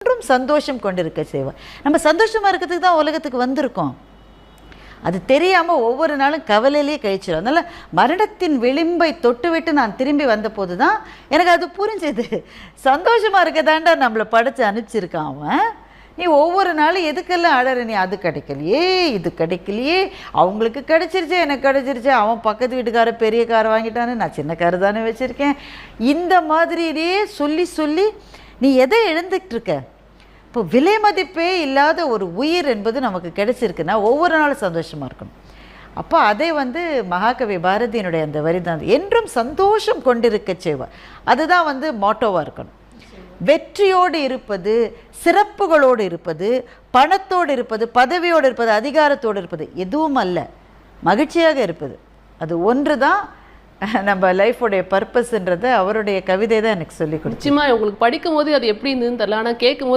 என்றும் சந்தோஷம் கொண்டிருக்க செய்வார் நம்ம சந்தோஷமாக இருக்கிறதுக்கு தான் உலகத்துக்கு வந்திருக்கோம். அது தெரியாமல் ஒவ்வொரு நாளும் கவலையிலேயே கழிச்சிடும் அதனால் மரணத்தின் விளிம்பை தொட்டுவிட்டு நான் திரும்பி வந்தபோது தான் எனக்கு அது புரிஞ்சது. சந்தோஷமாக இருக்கதாண்டா நம்மளை படைச்சு அனுப்பிச்சிருக்கான் அவன். நீ ஒவ்வொரு நாளும் எதுக்கெல்லாம் அழற நீ அது கிடைக்கலையே இது கிடைக்கலையே. அவங்களுக்கு கிடைச்சிருச்சே எனக்கு கிடைச்சிருச்சே. அவன் பக்கத்து வீட்டுக்கார பெரிய கார் வாங்கிட்டானே நான் சின்ன கார் தானே வச்சுருக்கேன். இந்த மாதிரியே சொல்லி சொல்லி நீ எதை எழுந்துக்கிட்டு இருக்க இப்போ விலை மதிப்பே இல்லாத ஒரு உயிர் என்பது நமக்கு கிடைச்சிருக்குன்னா ஒவ்வொரு நாளும் சந்தோஷமாக இருக்கணும். அப்போ அதை வந்து மகாகவி பாரதியினுடைய அந்த வரி தான் என்றும் சந்தோஷம் கொண்டிருக்க செய்வார் அதுதான் வந்து மோட்டோவாக இருக்கணும். வெற்றியோடு இருப்பது சிறப்புகளோடு இருப்பது பணத்தோடு இருப்பது பதவியோடு இருப்பது அதிகாரத்தோடு இருப்பது எதுவும் அல்ல. மகிழ்ச்சியாக இருப்பது. அது ஒன்று தான் நம்ம லைஃபோடைய பர்பஸ்ன்றதை அவருடைய கவிதை தான் எனக்கு சொல்லி கொடுத்து நிச்சயமா உங்களுக்கு படிக்கும் போது அது எப்படி இருந்ததுன்னு தெரியல ஆனால் கேட்கும்